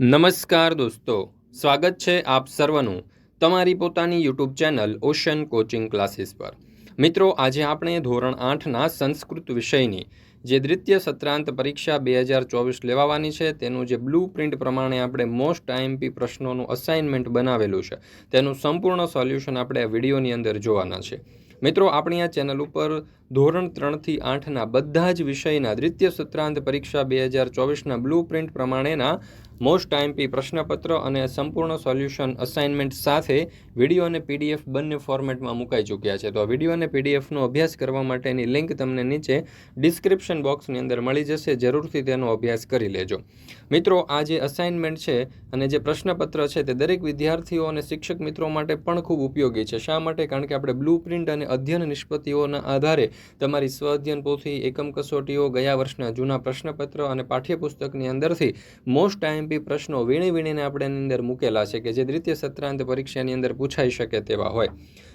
નમસ્કાર દોસ્તો, સ્વાગત છે આપ સર્વનું તમારી પોતાની YouTube channel Ocean coaching classes પર. મિત્રો, આજે આપણે ધોરણ આઠના સંસ્કૃત વિષયની જે દ્વિતીય સત્રાંત પરીક્ષા બે હજાર ચોવીસ લેવાવાની છે, તેનું જે બ્લુ પ્રિન્ટ પ્રમાણે આપણે મોસ્ટ આઈએમપી પ્રશ્નોનું અસાઇનમેન્ટ બનાવેલું છે, તેનું સંપૂર્ણ સોલ્યુશન આપણે આ વિડીયોની અંદર જોવાના છે. મિત્રો, આપણી આ ચેનલ ઉપર ધોરણ ત્રણથી આઠના બધા જ વિષયના દ્વિતીય સત્રાંત પરીક્ષા બે હજાર ચોવીસના બ્લુ પ્રિન્ટ પ્રમાણેના મોસ્ટ આઈએમપી પ્રશ્નપત્ર અને સંપૂર્ણ સોલ્યુશન અસાઇનમેન્ટ સાથે વીડિયો અને પીડીએફ બંને ફોર્મેટમાં મુકાઈ ચૂક્યા છે. તો આ વીડિયો અને પીડીએફનો અભ્યાસ કરવા માટેની લિંક તમને નીચે ડિસ્ક્રિપ્શન બોક્સની અંદર મળી જશે. જરૂરથી તેનો અભ્યાસ કરી લેજો. મિત્રો, આ જે અસાઇનમેન્ટ છે અને જે પ્રશ્નપત્ર છે તે દરેક વિદ્યાર્થીઓ અને શિક્ષક મિત્રો માટે પણ ખૂબ ઉપયોગી છે. શા માટે? કારણ કે આપણે બ્લુ પ્રિન્ટ અને અધ્યયન નિષ્પત્તિઓના આધારે તમારી સ્વ પોથી એકમ કસોટીઓ ગયા વર્ષના જૂના પ્રશ્નપત્ર અને પાઠ્યપુસ્તકની અંદરથી મોસ્ટ ટાઈમ એમપી પ્રશ્નો વીણી વીણીને આપણે એની અંદર મૂકેલા છે કે જે દ્વિતીય સત્રાંત પરીક્ષાની અંદર પૂછાઈ શકે તેવા હોય.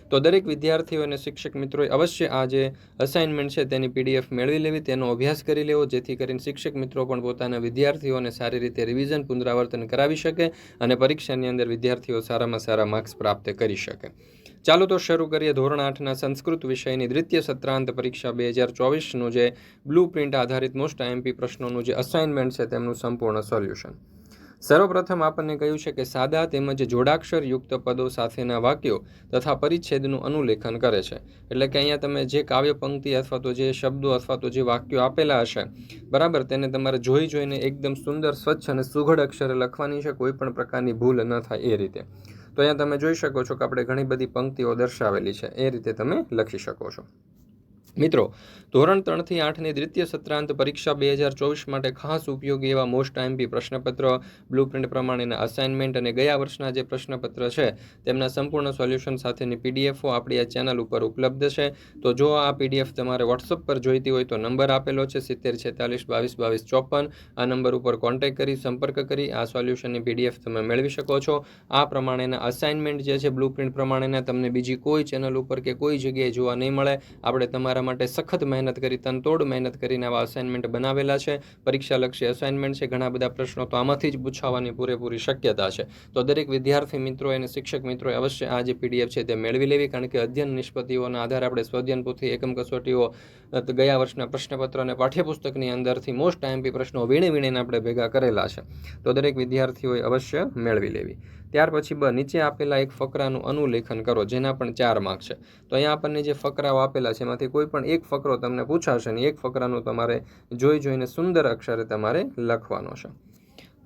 તો દરેક વિદ્યાર્થીઓ અને શિક્ષક મિત્રોએ અવશ્ય આ જે અસાઇનમેન્ટ છે તેની પીડીએફ મેળવી લેવી, તેનો અભ્યાસ કરી લેવો, જેથી કરીને શિક્ષક મિત્રો પણ પોતાના વિદ્યાર્થીઓને સારી રીતે રિવિઝન પુનરાવર્તન કરાવી શકે અને પરીક્ષાની અંદર વિદ્યાર્થીઓ સારામાં સારા માર્ક્સ પ્રાપ્ત કરી શકે. ચાલો તો શરૂ કરીએ ધોરણ આઠના સંસ્કૃત વિષયની દ્વિતીય સત્રાંત પરીક્ષા બે હજાર ચોવીસનું, જે બ્લુ પ્રિન્ટ આધારિત મોસ્ટ આઈએમપી પ્રશ્નોનું જે અસાઇનમેન્ટ છે તેમનું સંપૂર્ણ સોલ્યુશન સર્વપ્રથમ આપણને કહ્યું છે કે સાદા તેમજ જોડાક્ષર યુક્ત પદો સાથેના વાક્યો તથા પરિચ્છેદનું અનુલેખન કરે છે. એટલે કે અહીંયા તમે જે કાવ્ય પંક્તિ અથવા તો જે શબ્દો અથવા તો જે વાક્યો આપેલા હશે, બરાબર, તેને તમારે જોઈ જોઈને એકદમ સુંદર, સ્વચ્છ અને સુઘડ અક્ષરે લખવાની છે, કોઈ પણ પ્રકારની ભૂલ ન થાય એ રીતે. તો અહીંયા તમે જોઈ શકો છો કે આપણે ઘણી બધી પંક્તિઓ દર્શાવેલી છે. એ રીતે તમે લખી શકો છો. મિત્રો, ધોરણ ત્રણથી આઠની દ્વિતીય સત્રાંત પરીક્ષા બે હજાર ચોવીસ માટે ખાસ ઉપયોગી એવા મોસ્ટ આઈમપી પ્રશ્નપત્ર બ્લુપ્રિન્ટ પ્રમાણેના અસાઇનમેન્ટ અને ગયા વર્ષના જે પ્રશ્નપત્ર છે, તેમના સંપૂર્ણ સોલ્યુશન સાથેની પીડીએફો આપણી આ ચેનલ ઉપર ઉપલબ્ધ છે. તો જો આ પીડીએફ તમારે વોટ્સઅપ પર જોઈતી હોય તો નંબર આપેલો છે સિત્તેર છેતાલીસ બાવીસ બાવીસ ચોપન. આ નંબર ઉપર કોન્ટેક્ટ કરી, સંપર્ક કરી, આ સોલ્યુશનની પીડીએફ તમે મેળવી શકો છો. આ પ્રમાણેના અસાઇનમેન્ટ જે છે બ્લુપ્રિન્ટ પ્રમાણેના તમને બીજી કોઈ ચેનલ ઉપર કે કોઈ જગ્યાએ જોવા નહીં મળે. આપણે તમારા માટે સખત મહેનત કરી, તનતોડ મહેનત કરીને આવા અસાઇનમેન્ટ બનાવેલા છે. પરીક્ષાલક્ષી અસાઇનમેન્ટ છે. ઘણા બધા પ્રશ્નો તો આમાંથી જ પૂછાવાની પૂરેપૂરી શક્યતા છે. તો દરેક વિદ્યાર્થી મિત્રો અને શિક્ષક મિત્રોએ અવશ્ય આ જે પીડીએફ છે તે મેળવી લેવી, કારણ કે અધ્યયન નિષ્પતિઓના આધારે આપણે સ્વધ્યન પોથી એકમ કસોટીઓ ગયા વર્ષના પ્રશ્નપત્ર અને પાઠ્યપુસ્તકની અંદરથી મોસ્ટ આઈએમપી પ્રશ્નો વીણી વીણીને આપણે ભેગા કરેલા છે. તો દરેક વિદ્યાર્થીઓએ અવશ્ય મેળવી લેવી. ત્યાર પછી બ, નીચે આપેલા એક ફકરાનું અનુલેખન કરો, જેના પણ ચાર માર્ક છે. તો અહીંયા આપણને જે ફકરાઓ આપેલા છે, એમાંથી કોઈ પણ એક ફકરો તમને પૂછાશે ને એક ફકરાનું તમારે જોઈ જોઈને સુંદર અક્ષરે તમારે લખવાનો છે.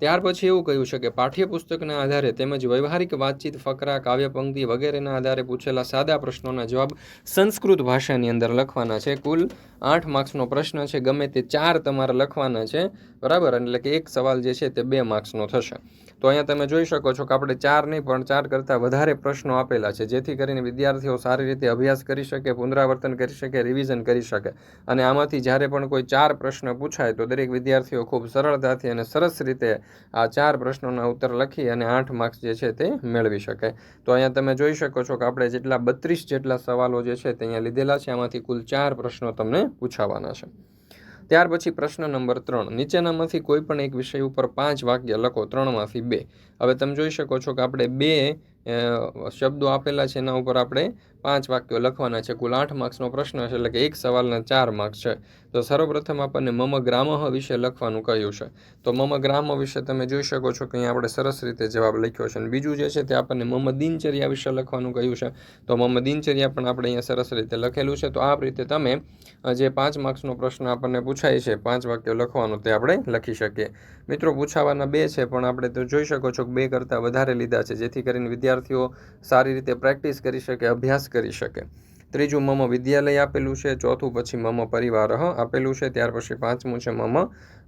ત્યાર પછી એવું કહ્યું છે કે પાઠ્યપુસ્તકના આધારે તેમજ વ્યવહારિક વાતચીત, ફકરા, કાવ્યપંક્તિ વગેરેના આધારે પૂછેલા સાદા પ્રશ્નોના જવાબ સંસ્કૃત ભાષાની અંદર લખવાના છે. કુલ આઠ માર્ક્સનો પ્રશ્ન છે. ગમે તે ચાર તમારે લખવાના છે. બરાબર? એટલે કે એક સવાલ જે છે તે બે માર્ક્સનો થશે. તો અહીંયા તમે જોઈ શકો છો કે આપણે ચાર નહીં, પણ ચાર કરતાં વધારે પ્રશ્નો આપેલા છે, જેથી કરીને વિદ્યાર્થીઓ સારી રીતે અભ્યાસ કરી શકે, પુનરાવર્તન કરી શકે રિવિઝન કરી શકે. અને આમાંથી જ્યારે પણ કોઈ ચાર પ્રશ્ન પૂછાય, તો દરેક વિદ્યાર્થીઓ ખૂબ સરળતાથી અને સરસ રીતે આ ચાર પ્રશ્નોના ઉત્તર લખી અને આઠ માર્ક્સ જે છે તે મેળવી શકે. તો અહીંયા તમે જોઈ શકો છો કે આપણે જેટલા બત્રીસ જેટલા સવાલો જે છે તે અહીંયા લીધેલા છે, આમાંથી કુલ ચાર પ્રશ્નો તમને પૂછાવાના છે. ત્યાર પછી પ્રશ્ન નંબર ત્રણ. નીચેનામાંથી કોઈ પણ એક વિષય ઉપર પાંચ વાક્ય લખો, ત્રણમાંથી બે. હવે તમે જોઈ શકો છો કે આપણે બે શબ્દો આપેલા છે, એના ઉપર આપણે પાંચ વાક્યો લખવાના છે. કુલ આઠ માર્ક્સનો પ્રશ્ન છે, એટલે કે એક સવાલના ચાર માર્ક્સ છે. તો સર્વપ્રથમ આપણને મમ ગ્રામહ વિશે લખવાનું કહ્યું છે. તો મમ ગ્રામ વિશે તમે જોઈ શકો છો કે અહીંયા આપણે સરસ રીતે જવાબ લખ્યો છે. અને બીજું જે છે તે આપણને મમ દિનચર્યા વિશે લખવાનું કહ્યું છે. તો મમ દિનચર્યા પણ આપણે અહીંયા સરસ રીતે લખેલું છે. તો આ રીતે તમે જે પાંચ માર્ક્સનો પ્રશ્ન આપણને પૂછાય છે, પાંચ વાક્યો લખવાનું તે આપણે લખી શકીએ. મિત્રો, પૂછાવાના બે છે, પણ આપણે તો જોઈ શકો છો કે બે કરતાં વધારે લીધા છે. જેથી કરીને વિદ્યાર્થીઓ સારી રીતે પ્રેક્ટિસ કરી શકે, અભ્યાસ કરી શકે. ત્રીજું, મમ વિદ્યાલય આપેલું છે. ચોથું, પછી મમ પરિવાર આપેલું છે. ત્યાર પછી પાંચમું છે મમ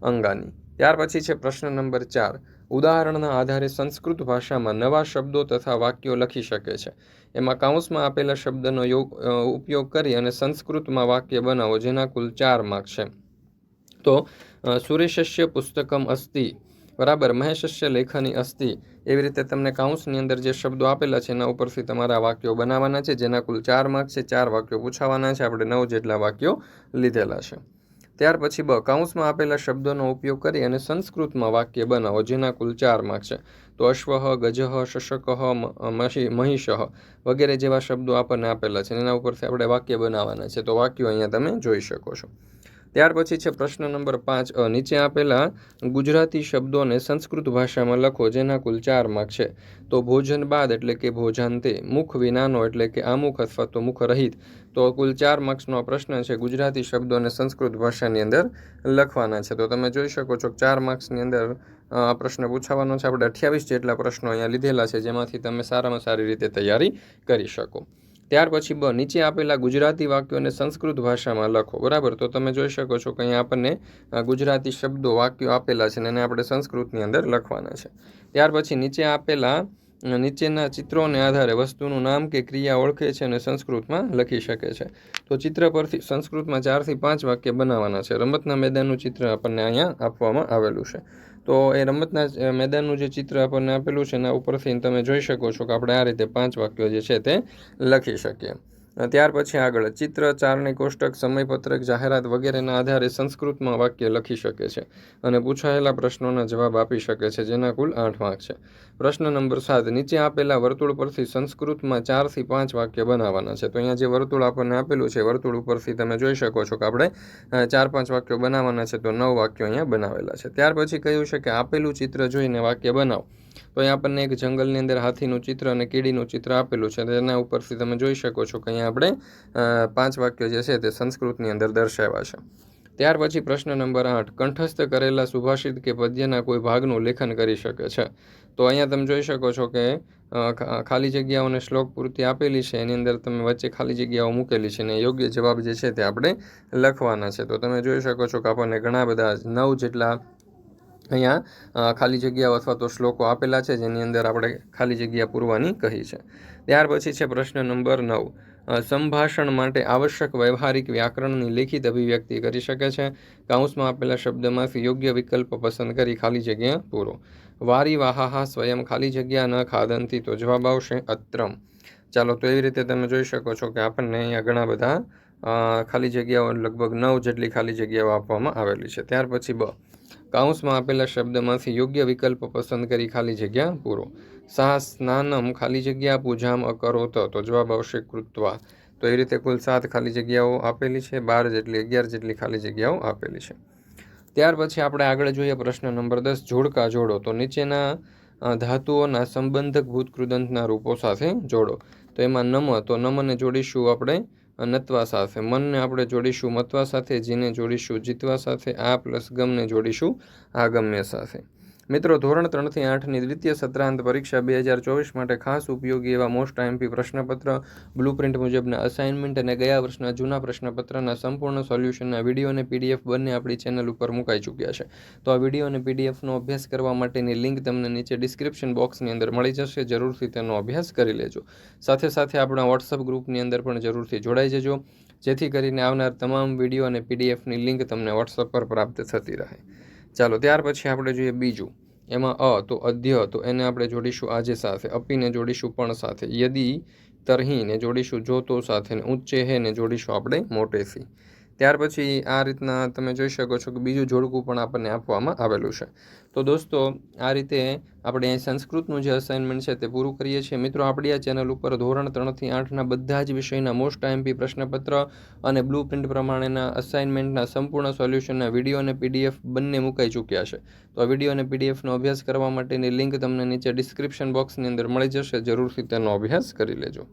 અંગાની. ત્યાર પછી છે પ્રશ્ન નંબર ચાર. ઉદાહરણના આધારે સંસ્કૃત ભાષામાં નવા શબ્દો તથા વાક્યો લખી શકે છે. એમાં કાઉન્સમાં આપેલા શબ્દનો યોગ ઉપયોગ કરી અને સંસ્કૃતમાં વાક્ય બનાવો, જેના કુલ ચાર માર્ક છે. તો સુરેશસ્ય પુસ્તકમ અસ્તિ. બરાબર મહેશસ્ય લેખની અસ્થિ. એવી રીતે તમને કાઉન્સની અંદર જે શબ્દો આપેલા છે, એના ઉપરથી તમારા વાક્યો બનાવવાના છે, જેના કુલ ચાર માર્ક છે, ચાર વાક્યો પૂછાવાના છે, આપણે નવ જેટલા વાક્યો લીધેલા છે. ત્યાર પછી બ, કાઉન્સમાં આપેલા શબ્દોનો ઉપયોગ કરી અને સંસ્કૃતમાં વાક્ય બનાવો, જેના કુલ ચાર માર્ક છે. તો અશ્વહ ગજહ શશકહ મહિષહ વગેરે જેવા શબ્દો આપણને આપેલા છે એના ઉપરથી આપણે વાક્ય બનાવવાના છે. તો વાક્યો અહીંયા તમે જોઈ શકો છો. ત્યાર પછી છે પ્રશ્ન નંબર પાંચ અ, નીચે આપેલા ગુજરાતી શબ્દોને સંસ્કૃત ભાષામાં લખો, જેના કુલ ચાર માર્ક છે. તો ભોજન બાદ એટલે કે ભોજાંતે મુખ વિનાનો એટલે કે આમુખ અથવા તો મુખ રહિત. તો કુલ ચાર માર્ક્સનો પ્રશ્ન છે ગુજરાતી શબ્દોને સંસ્કૃત ભાષાની અંદર લખવાના છે. તો તમે જોઈ શકો છો ચાર માર્ક્સની અંદર આ પ્રશ્ન પૂછાવાનો છે. આપણે અઠ્યાવીસ જેટલા પ્રશ્નો અહીંયા લીધેલા છે, જેમાંથી તમે સારામાં સારી રીતે તૈયારી કરી શકો. ત્યાર પછી બ, નીચે આપેલા ગુજરાતી વાક્યોને સંસ્કૃત ભાષામાં લખો. બરાબર? તો તમે જોઈ શકો છો કે અહીંયા આપણને ગુજરાતી શબ્દો, વાક્યો આપેલા છે એને આપણે સંસ્કૃતની અંદર લખવાના છે. ત્યાર પછી નીચે આપેલા નીચેના ચિત્રોને આધારે વસ્તુનું નામ કે ક્રિયા ઓળખે છે અને સંસ્કૃતમાં લખી શકે છે. તો ચિત્ર પરથી સંસ્કૃતમાં ચારથી પાંચ વાક્ય બનાવવાના છે. રમતના મેદાનનું ચિત્ર આપણને અહીંયા આપવામાં આવેલું છે. તો એ રમતના મેદાનનું જે ચિત્ર આપણને આપેલું છે એના ઉપરથી તમે જોઈ શકો છો કે આપણે આ રીતે પાંચ વાક્યો જે છે તે લખી શકીએ. અ, ત્યાર પછી આગળ ચિત્ર ચારણી કોષ્ટક સમયપત્રક જાહેરાત વગેરેના આધારે સંસ્કૃતમાં વાક્ય લખી શકે છે અને પૂછાયેલા પ્રશ્નોના જવાબ આપી શકે છે જેના કુલ આઠ માર્ક છે. પ્રશ્ન નંબર સાત નીચે આપેલા વર્તુળ પરથી સંસ્કૃતમાં ચારથી પાંચ વાક્ય બનાવવાના છે. તો અહીંયા જે વર્તુળ આપણને આપેલું છે વર્તુળ ઉપરથી તમે જોઈ શકો છો કે આપણે ચાર પાંચ વાક્યો બનાવવાના છે તો નવ વાક્યો અહીંયા બનાવેલા છે. ત્યાર પછી કહ્યું છે કે આપેલું ચિત્ર જોઈને વાક્ય બનાવો. તો અહીં આપણને એક જંગલની અંદર હાથીનું ચિત્ર અને કીડીનું ચિત્ર આપેલું છે તેના ઉપરથી તમે જોઈ શકો છો કે અહીંયા આપણે પાંચ વાક્યો જે છે તે સંસ્કૃતની અંદર દર્શાવ્યા છે. ત્યાર પછી પ્રશ્ન નંબર આઠ, કંઠસ્થ કરેલા સુભાષિત કે પદ્યના કોઈ ભાગનું લેખન કરી શકે છે? તો અહીંયા તમે જોઈ શકો છો કે ખાલી જગ્યાઓને શ્લોક પૂર્તિ આપેલી છે, એની અંદર તમે વચ્ચે ખાલી જગ્યાઓ મૂકેલી છે અને યોગ્ય જવાબ જે છે તે આપણે લખવાના છે. તો તમે જોઈ શકો છો કે આપણને ઘણા બધા નવ જેટલા અહીંયા ખાલી જગ્યાઓ અથવા તો શ્લોકો આપેલા છે, જેની અંદર આપણે ખાલી જગ્યા પૂરવાની કહી છે. ત્યાર પછી છે પ્રશ્ન નંબર નવ. સંભાષણ માટે આવશ્યક વ્યવહારિક વ્યાકરણની લેખિત અભિવ્યક્તિ કરી શકે છે. કાઉન્સમાં આપેલા શબ્દમાંથી યોગ્ય વિકલ્પ પસંદ કરી ખાલી જગ્યા પૂરો. વારી વાહાહા સ્વયં ખાલી જગ્યા ન ખાદનથી તો જવાબ આવશે અત્રમ. ચાલો, તો એવી રીતે તમે જોઈ શકો છો કે આપણને અહીંયા ઘણા બધા ખાલી જગ્યાઓ લગભગ નવ જેટલી ખાલી જગ્યાઓ આપવામાં આવેલી છે. ત્યાર પછી બ કાઉન્સમાં આપેલા શબ્દમાંથી યોગ્ય વિકલ્પ પસંદ કરી ખાલી જગ્યા પૂરો. સા સ્નાનમ ખાલી જગ્યા, પૂજામ, અકરોત, તો જવાબ આવશે કૃત્વા. તો એ રીતે કુલ સાત ખાલી જગ્યાઓ આપેલી છે. બાર જેટલી, અગિયાર જેટલી ખાલી જગ્યાઓ આપેલી છે. ત્યાર પછી આપણે આગળ જોઈએ પ્રશ્ન નંબર દસ, જોડકા જોડો. તો નીચેના ધાતુઓના સંબંધક ભૂતકૃદંતના રૂપો સાથે જોડો. તો એમાં નમ, તો નમને જોડીશું આપણે નત્વા સાથે. મનને આપણે જોડીશું મત્વા સાથે, જીને જોડીશું જીતવા સાથે, આ પ્લસ ગમને જોડીશું આગમ્ય સાથે. મિત્રો, ધોરણ ત્રણથી આઠની દ્વિતીય સત્રાંત પરીક્ષા બે હજાર ચોવીસ માટે ખાસ ઉપયોગી એવા મોસ્ટ આઈએમપી પ્રશ્નપત્ર, બ્લુપ્રિન્ટ મુજબના અસાઇનમેન્ટ અને ગયા વર્ષના જૂના પ્રશ્નપત્રના સંપૂર્ણ સોલ્યુશનના વીડિયો અને પીડીએફ બંને આપણી ચેનલ ઉપર મુકાઈ ચૂક્યા છે. તો આ વીડિયો અને પીડીએફનો અભ્યાસ કરવા માટેની લિંક તમને નીચે ડિસ્ક્રિપ્શન બોક્સની અંદર મળી જશે. જરૂરથી તેનો અભ્યાસ કરી લેજો. સાથે સાથે આપણા વોટ્સઅપ ગ્રુપની અંદર પણ જરૂરથી જોડાઈ જજો, જેથી કરીને આવનાર તમામ વીડિયો અને પીડીએફની લિંક તમને વોટ્સઅપ પર પ્રાપ્ત થતી રહે. ચાલો, ત્યાર પછી આપણે જોઈએ બીજું. એમાં અ, તો અધ્ય, તો એને આપણે જોડીશું આજે સાથે, અપીને જોડીશું પણ સાથે, યદી તરહીને જોડીશું જોતો સાથે, ને ઉચ્ચે હે ને જોડીશું આપણે મોટેથી. ત્યાર પછી આ રીતના તમે જોઈ શકો છો કે બીજું જોડકું પણ આપણને આપવામાં આવેલું છે. તો દોસ્તો, આ રીતે આપણે સંસ્કૃતનું જે અસાઇનમેન્ટ છે તે પૂરું કરીએ છીએ. મિત્રો, આપણી આ ચેનલ ઉપર ધોરણ ત્રણથી આઠના બધા જ વિષયના મોસ્ટ આઈએમપી પ્રશ્નપત્ર અને બ્લુ પ્રિન્ટ પ્રમાણેના અસાઇનમેન્ટના સંપૂર્ણ સોલ્યુશનના વીડિયો અને પીડીએફ બંને મુકાઈ ચૂક્યા છે. તો આ વીડિયો અને પીડીએફનો અભ્યાસ કરવા માટેની લિંક તમને નીચે ડિસ્ક્રિપ્શન બોક્સની અંદર મળી જશે. જરૂરથી તેનો અભ્યાસ કરી લેજો.